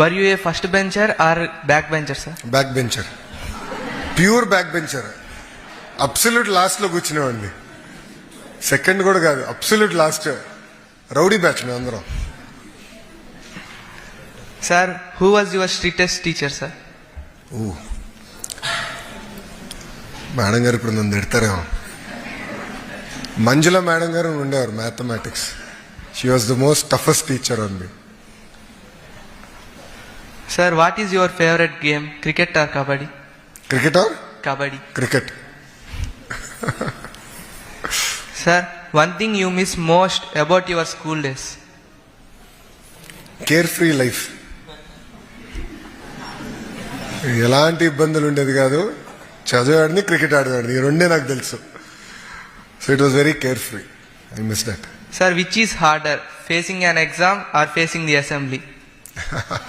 Were you a first bencher or back bencher sir back bencher pure back bencher absolute లాస్ట్లో కూర్చునేవాడిని. Second కూడా కాదు absolute last rowdy batch మేము అందరం. Sir who was your strictest teacher sir oh madam గారు ఇప్పుడు నన్ను తిడతారేమో. మంజుల మేడం గారు ఉండేవారు mathematics. She was the most toughest teacher me sir what is your favourite game cricket or kabaddi cricket or kabaddi cricket sir one thing you miss most about your school days care free life ఎలాంటి ఇబ్బందులు ఉండేది కాదు. చదివాడిని cricket ఆడేవాడిని. ఈ రెండే నాకు తెలుసు. So it was very care free I miss that sir which is harder facing an exam or facing the assembly